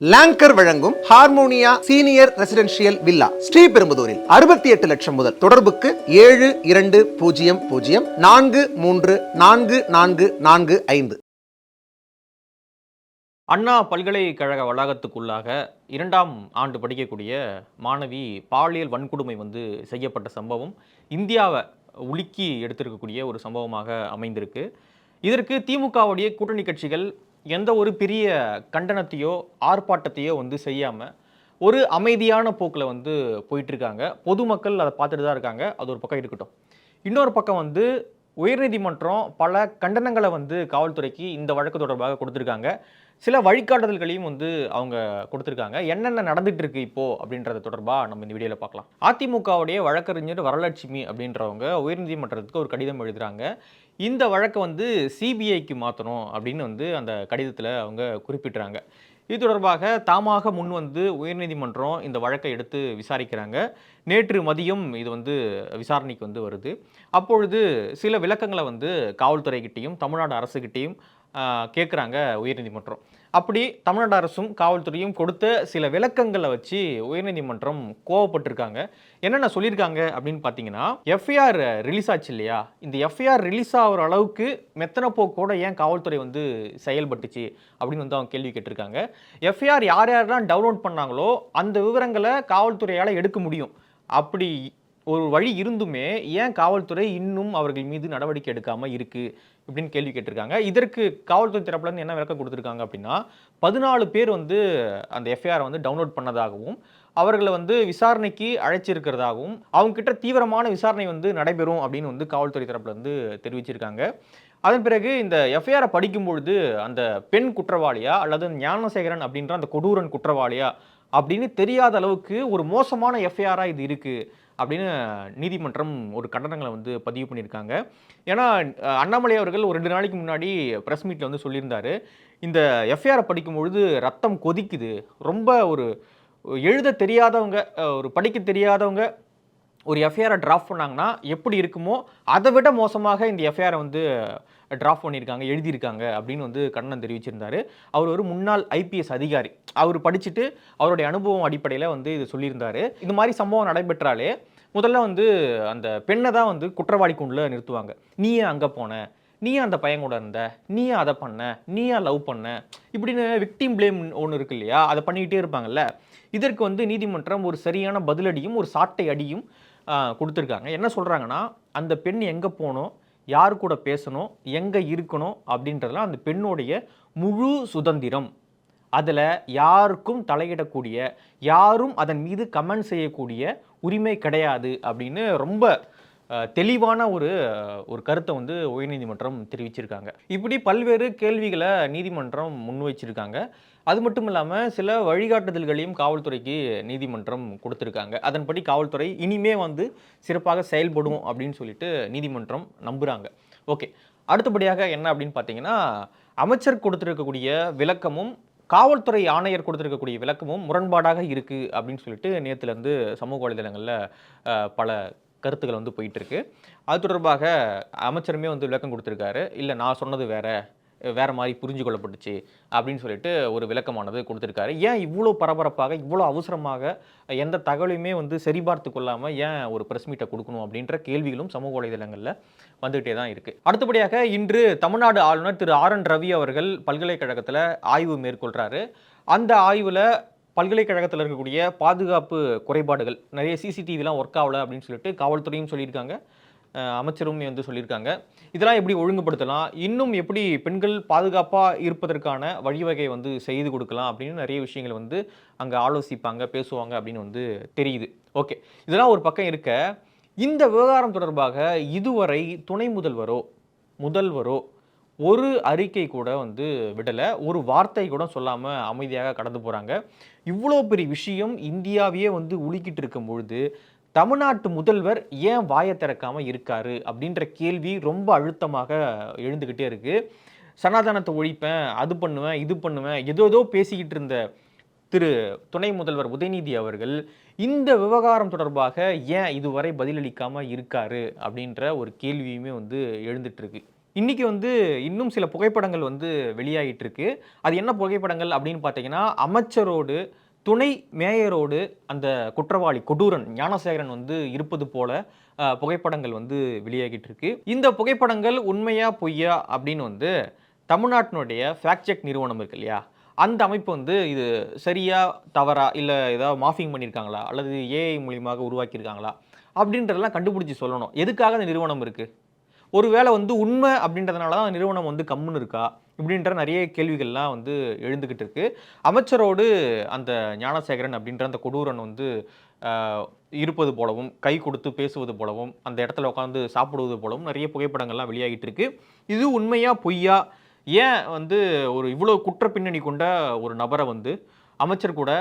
Longer வழங்கும் Harmonia senior residential villa ஸ்ரீபெரும்புதூரில் அறுபத்தி எட்டு லட்சம் முதல் தொடர்புக்கு ஏழு இரண்டு பூஜ்ஜியம் பூஜ்ஜியம் நான்கு மூன்று நான்கு நான்கு நான்கு ஐந்து. அண்ணா பல்கலைக்கழக வளாகத்துக்குள்ளாக இரண்டாம் ஆண்டு படிக்கக்கூடிய மாணவி பாலியல் வன்கொடுமை வந்து செய்யப்பட்ட சம்பவம் இந்தியாவை உலுக்கி எடுத்திருக்கக்கூடிய ஒரு சம்பவமாக அமைந்திருக்கு. இதற்கு திமுகவுடைய கூட்டணி கட்சிகள் எந்த ஒரு பெரிய கண்டனத்தையோ ஆர்ப்பாட்டத்தையோ வந்து செய்யாமல் ஒரு அமைதியான போக்கில் வந்து போயிட்டுருக்காங்க. பொதுமக்கள் அதை பார்த்துட்டு தான் இருக்காங்க. அது ஒரு பக்கம் இருக்கட்டும். இன்னொரு பக்கம் வந்து உயர்நீதிமன்றம் பல கண்டனங்களை வந்து காவல்துறைக்கு இந்த வழக்கு தொடர்பாக கொடுத்துருக்காங்க. சில வழிகாட்டுதல்களையும் வந்து அவங்க கொடுத்துருக்காங்க. என்னென்ன நடந்துட்டு இருக்கு இப்போ அப்படின்றது தொடர்பாக நம்ம இந்த வீடியோவில் பார்க்கலாம். அதிமுகவுடைய வழக்கறிஞர் வரலட்சுமி அப்படின்றவங்க உயர்நீதிமன்றத்துக்கு ஒரு கடிதம் எழுதுறாங்க. இந்த வழக்கை வந்து சிபிஐக்கு மாற்றணும் அப்படின்னு வந்து அந்த கடிதத்தில் அவங்க குறிப்பிட்றாங்க. இது தொடர்பாக தாமாக முன் வந்து உயர்நீதிமன்றம் இந்த வழக்கை எடுத்து விசாரிக்கிறாங்க. நேற்று மதியம் இது வந்து விசாரணைக்கு வந்து வருது. அப்பொழுது சில விளக்கங்களை வந்து காவல்துறைகிட்டையும் தமிழ்நாடு அரசுகிட்டையும் கேட்குறாங்க உயர்நீதிமன்றம். அப்படி தமிழ்நாடு அரசும் காவல்துறையும் கொடுத்த சில விளக்கங்களை வச்சு உயர்நீதிமன்றம் கோவப்பட்டிருக்காங்க. என்னென்ன சொல்லியிருக்காங்க அப்படின்னு பார்த்தீங்கன்னா எஃப்ஐஆர் ரிலீஸ் ஆச்சு இல்லையா? இந்த எஃப்ஐஆர் ரிலீஸ் ஆகிற அளவுக்கு மெத்தனப்போ கூட ஏன் காவல்துறை வந்து செயல்பட்டுச்சு அப்படின்னு வந்து அவங்க கேள்வி கேட்டிருக்காங்க. எஃப்ஐஆர் யார் யாரெல்லாம் டவுன்லோட் பண்ணாங்களோ அந்த விவரங்களை காவல்துறையால் எடுக்க முடியும். அப்படி ஒரு வழி இருந்துமே ஏன் காவல்துறை இன்னும் அவர்கள் மீது நடவடிக்கை எடுக்காமல் இருக்கு இப்படின்னு கேள்வி கேட்டிருக்காங்க. இதற்கு காவல்துறை தரப்புல இருந்து என்ன விளக்கம் கொடுத்துருக்காங்க அப்படின்னா பதினாலு பேர் வந்து அந்த எஃப்ஐஆர் வந்து டவுன்லோட் பண்ணதாகவும் அவர்களை வந்து விசாரணைக்கு அழைச்சிருக்கிறதாகவும் அவங்க கிட்ட தீவிரமான விசாரணை வந்து நடைபெறும் அப்படின்னு வந்து காவல்துறை தரப்புல இருந்து தெரிவிச்சிருக்காங்க. அதன் பிறகு இந்த எஃப்ஐஆரை படிக்கும்பொழுது அந்த பெண் குற்றவாளியா அல்லது ஞானசேகரன் அப்படின்ற அந்த கொடூரன் குற்றவாளியா அப்படின்னு தெரியாத அளவுக்கு ஒரு மோசமான எஃப்ஐஆராக இது இருக்குது அப்படின்னு நீதிமன்றம் ஒரு கண்டனங்களை வந்து பதிவு பண்ணியிருக்காங்க. ஏன்னா அண்ணாமலை அவர்கள் ஒரு ரெண்டு நாளைக்கு முன்னாடி ப்ரெஸ் மீட்டில் வந்து சொல்லியிருந்தார். இந்த எஃப்ஐஆரை படிக்கும்பொழுது ரத்தம் கொதிக்குது. ரொம்ப ஒரு எழுத தெரியாதவங்க ஒரு படிக்க தெரியாதவங்க ஒரு எஃப்ஐஆரை டிராஃப்ட் பண்ணாங்கன்னா எப்படி இருக்குமோ அதை விட மோசமாக இந்த எஃப்ஐஆரை வந்து டிராஃப்ட் பண்ணியிருக்காங்க எழுதியிருக்காங்க அப்படின்னு வந்து கண்ணன் தெரிவிச்சிருந்தாரு. அவர் ஒரு முன்னாள் ஐபிஎஸ் அதிகாரி. அவர் படிச்சுட்டு அவருடைய அனுபவம் அடிப்படையில் வந்து இது சொல்லியிருந்தார். இது மாதிரி சம்பவம் நடைபெற்றாலே முதல்ல வந்து அந்த பெண்ணை தான் வந்து குற்றவாளி குண்டில் நிறுத்துவாங்க. நீ அங்கே போன? நீ அந்த பையன் கூட இருந்த? நீ அதை பண்ண? நீ லவ் பண்ண? இப்படின்னு விக்டிம் பிளேம் ஒன்று இருக்கு இல்லையா? அதை பண்ணிக்கிட்டே இருப்பாங்கல்ல. இதற்கு வந்து நீதிமன்றம் ஒரு சரியான பதிலடியும் ஒரு சாட்டை அடியும் கொடுத்துருக்காங்க. என்ன சொல்கிறாங்கன்னா அந்த பெண் எங்கே போகணும் யார் கூட பேசணும் எங்கே இருக்கணும் அப்படின்றதெல்லாம் அந்த பெண்ணுடைய முழு சுதந்திரம். அதில் யாருக்கும் தலையிடக்கூடிய யாரும் அதன் மீது கமெண்ட் செய்யக்கூடிய உரிமை கிடையாது அப்படின்னு ரொம்ப தெளிவான ஒரு ஒரு கருத்தை வந்து உயர்நீதிமன்றம் தெரிவிச்சிருக்காங்க. இப்படி பல்வேறு கேள்விகளை நீதிமன்றம் முன்வைச்சிருக்காங்க அது மட்டும் இல்லாமல் சில வழிகாட்டுதல்களையும் காவல்துறைக்கு நீதிமன்றம் கொடுத்துருக்காங்க. அதன்படி காவல்துறை இனிமே வந்து சிறப்பாக செயல்படும் அப்படின்னு சொல்லிட்டு நீதிமன்றம் நம்புகிறாங்க ஓகே. அடுத்தபடியாக என்ன அப்படின்னு பார்த்தீங்கன்னா அமைச்சர் கொடுத்துருக்கக்கூடிய விளக்கமும் காவல்துறை ஆணையர் கொடுத்துருக்கக்கூடிய விளக்கமும் முரண்பாடாக இருக்குது அப்படின்னு சொல்லிட்டு நேற்றுலேருந்து சமூக வலைதளங்களில் பல கருத்துக்கள் வந்து போயிட்டு இருக்கு அது தொடர்பாக அமைச்சருமே வந்து விளக்கம் கொடுத்துருக்காரு. இல்லை நான் சொன்னது வேற. வேற மாதிரி புரிஞ்சு கொள்ளப்பட்டுச்சு. அப்படின்னு சொல்லிட்டு ஒரு விளக்கமானது கொடுத்துருக்காரு. ஏன் இவ்வளோ பரபரப்பாக இவ்வளோ அவசரமாக எந்த தகவலையுமே வந்து சரிபார்த்து கொள்ளாமல் ஏன் ஒரு ப்ரெஸ் மீட்டை கொடுக்கணும் அப்படின்ற கேள்விகளும் சமூக வலைதளங்களில் வந்துகிட்டே தான் இருக்குது அடுத்தபடியாக இன்று தமிழ்நாடு ஆளுநர் திரு ஆர் என் ரவி அவர்கள் பல்கலைக்கழகத்தில் ஆய்வு மேற்கொள்கிறாரு அந்த ஆய்வில் பல்கலைக்கழகத்தில் இருக்கக்கூடிய பாதுகாப்பு குறைபாடுகள். நிறைய சிசிடிவிலாம் ஒர்க் ஆகல அப்படின்னு சொல்லிட்டு காவல்துறையும் சொல்லியிருக்காங்க. அமைச்சரும் வந்து சொல்லியிருக்காங்க. இதெல்லாம் எப்படி ஒழுங்குபடுத்தலாம்? இன்னும் எப்படி பெண்கள் பாதுகாப்பாக இருப்பதற்கான வழிவகை வந்து செய்து கொடுக்கலாம் அப்படின்னு நிறைய விஷயங்கள் வந்து அங்கே ஆலோசிப்பாங்க பேசுவாங்க அப்படின்னு வந்து தெரியுது. ஓகே. இதெல்லாம் ஒரு பக்கம் இருக்க இந்த விவகாரம் தொடர்பாக இதுவரை துணை முதல்வரோ முதல்வரோ ஒரு அறிக்கை கூட வந்து விடலை ஒரு வார்த்தை கூட சொல்லாமல் அமைதியாக கடந்து போகிறாங்க இவ்வளோ பெரிய விஷயம் இந்தியாவையே வந்து உலுக்கிட்டு இருக்கும் பொழுது தமிழ்நாட்டு முதல்வர் ஏன் வாயை திறக்காமல் இருக்காரு அப்படின்ற கேள்வி ரொம்ப அழுத்தமாக எழுந்துக்கிட்டே இருக்குது சனாதனத்தை ஒழிப்பேன் அது பண்ணுவேன் இது பண்ணுவேன் ஏதோ ஏதோ பேசிக்கிட்டு இருந்த திரு துணை முதல்வர் உதயநிதி அவர்கள் இந்த விவகாரம் தொடர்பாக ஏன் இதுவரை பதிலளிக்காமல் இருக்காரு அப்படின்ற ஒரு கேள்வியுமே வந்து எழுந்துட்டு இன்றைக்கி வந்து இன்னும் சில புகைப்படங்கள் வந்து வெளியாகிட்டு இருக்கு அது என்ன புகைப்படங்கள் அப்படின்னு பார்த்தீங்கன்னா அமைச்சரோடு துணை மேயரோடு அந்த குற்றவாளி கொடூரன் ஞானசேகரன் வந்து இருப்பது போல புகைப்படங்கள் வந்து வெளியாகிட்டு இருக்கு இந்த புகைப்படங்கள் உண்மையா பொய்யா அப்படின்னு வந்து தமிழ்நாட்டினுடைய ஃபேக்ட் செக் நிறுவனம் இருக்கு இல்லையா? அந்த அமைப்பு வந்து இது சரியா தவறா இல்லை ஏதாவது மாஃபிங் பண்ணியிருக்காங்களா? அல்லது ஏஐ மூலியமாக உருவாக்கியிருக்காங்களா? அப்படின்றதெல்லாம் கண்டுபிடிச்சி சொல்லணும். எதுக்காக அந்த நிறுவனம் இருக்குது ஒருவேளை வந்து உண்மை அப்படின்றதுனால தான் நிறுவனம் வந்து கம்முன்னு இருக்கா இப்படின்ற நிறைய கேள்விகள்லாம் வந்து எழுந்துக்கிட்டு இருக்கு. அமைச்சரோடு அந்த ஞானசேகரன் அப்படின்ற அந்த கொடூரன் வந்து இருப்பது போலவும் கை கொடுத்து பேசுவது போலவும் அந்த இடத்துல உட்காந்து சாப்பிடுவது போலவும் நிறைய புகைப்படங்கள்லாம் வெளியாகிட்டு இருக்கு. இது உண்மையா பொய்யா? ஏன் வந்து ஒரு இவ்வளோ குற்ற பின்னணி கொண்ட ஒரு நபரை வந்து அமைச்சர் கூட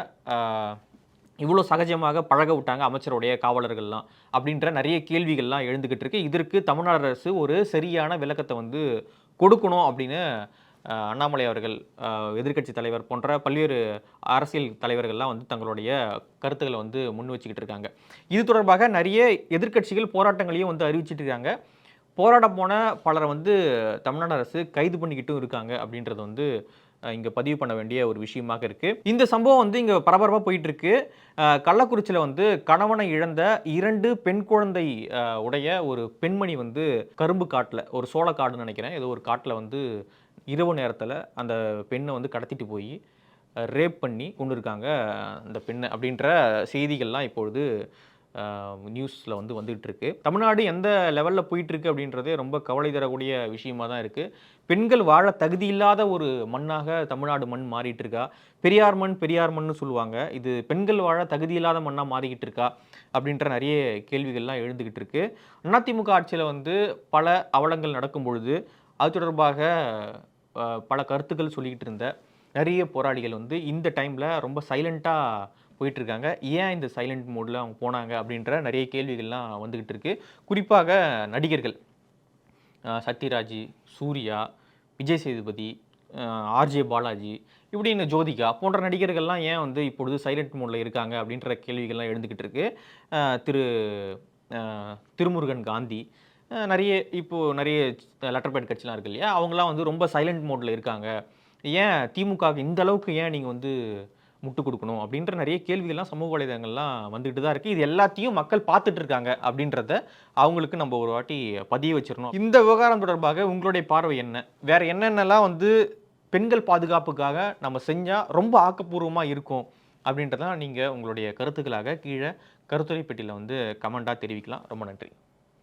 இவ்வளோ சகஜமாக பழக விட்டாங்க அமைச்சருடைய காவலர்கள்லாம் அப்படின்ற நிறைய கேள்விகள்லாம் எழுந்துக்கிட்டு இருக்கு. இதற்கு தமிழ்நாடு அரசு ஒரு சரியான விளக்கத்தை வந்து கொடுக்கணும் அப்படின்னு அண்ணாமலை அவர்கள் எதிர்க்கட்சி தலைவர் போன்ற பல்வேறு அரசியல் தலைவர்கள்லாம் வந்து தங்களுடைய கருத்துக்களை வந்து முன் வச்சுக்கிட்டு இருக்காங்க. இது தொடர்பாக நிறைய எதிர்க்கட்சிகள் போராட்டங்களையும் வந்து அறிவிச்சிட்டு இருக்காங்க. போராட போன பலரை வந்து தமிழ்நாடு அரசு கைது பண்ணிக்கிட்டும் இருக்காங்க அப்படின்றது வந்து இங்கே பதிவு பண்ண வேண்டிய ஒரு விஷயமாக இருக்குது இந்த சம்பவம் வந்து இங்கே பரபரப்பாக போயிட்டு இருக்கு கள்ளக்குறிச்சியில் வந்து கணவனை இழந்த இரண்டு பெண் குழந்தை உடைய ஒரு பெண்மணி வந்து கரும்பு காட்டில் ஒரு சோளக்காடுன்னு நினைக்கிறேன். ஏதோ ஒரு காட்டில் வந்து இரவு நேரத்தில் அந்த பெண்ணை வந்து கடத்திட்டு போய் ரேப் பண்ணி கொண்டு இருக்காங்க அந்த பெண்ணை அப்படின்ற செய்திகள்லாம் இப்பொழுது நியூஸில் வந்து வந்துகிட்டு இருக்கு. தமிழ்நாடு எந்த லெவலில் போயிட்டுருக்கு அப்படின்றதே ரொம்ப கவலை தரக்கூடிய விஷயமா தான் இருக்குது பெண்கள் வாழ தகுதி இல்லாத ஒரு மண்ணாக தமிழ்நாடு மண் மாறிட்டு இருக்கா? பெரியார் மண் பெரியார் மண்னு சொல்லுவாங்க. இது பெண்கள் வாழ தகுதி இல்லாத மண்ணாக மாறிக்கிட்டு இருக்கா? அப்படின்ற நிறைய கேள்விகள்லாம் எழுந்துக்கிட்டு இருக்கு. அதிமுக ஆட்சியில் வந்து பல அவலங்கள் நடக்கும் பொழுது அது தொடர்பாக பல கருத்துக்கள் சொல்லிக்கிட்டு இருந்த நிறைய போராளிகள் வந்து இந்த டைமில் ரொம்ப சைலண்ட்டாக போயிட்டுருக்காங்க ஏன் இந்த சைலண்ட் மோடில் அவங்க போனாங்க அப்படின்ற நிறைய கேள்விகள்லாம் வந்துக்கிட்டு இருக்கு. குறிப்பாக நடிகர்கள் சத்யராஜ் சூர்யா விஜய் சேதுபதி ஆர்ஜே பாலாஜி இப்படி இந்த ஜோதிகா போன்ற நடிகர்கள்லாம் ஏன் வந்து இப்பொழுது சைலண்ட் மோடில் இருக்காங்க அப்படின்ற கேள்விகள்லாம் எழுந்துக்கிட்டு இருக்கு. திரு திருமுருகன் காந்தி நிறைய இப்போது நிறைய லெட்டர் பேட் கட்சிலாம் இருக்கு இல்லையா? அவங்களாம் வந்து ரொம்ப சைலண்ட் மோடில் இருக்காங்க. ஏன் திமுக இந்த அளவுக்கு ஏன் நீங்கள் வந்து முட்டு கொடுக்கணும் அப்படின்ற நிறைய கேள்விகள்லாம் சமூக வலைதளங்கள்லாம் வந்துட்டு தான் இருக்குது இது எல்லாத்தையும் மக்கள் பார்த்துட்டு இருக்காங்க அப்படின்றத அவங்களுக்கு நம்ம ஒரு வாட்டி பதிய வச்சிடணும். இந்த விவகாரம் தொடர்பாக உங்களுடைய பார்வை என்ன? வேற என்னென்னலாம் வந்து பெண்கள் பாதுகாப்புக்காக நம்ம செஞ்சால் ரொம்ப ஆக்கப்பூர்வமாக இருக்கும் அப்படின்றதான் நீங்கள் உங்களுடைய கருத்துக்களாக கீழே கருத்துரை பெட்டியில் வந்து கமெண்ட்டாக தெரிவிக்கலாம். ரொம்ப நன்றி.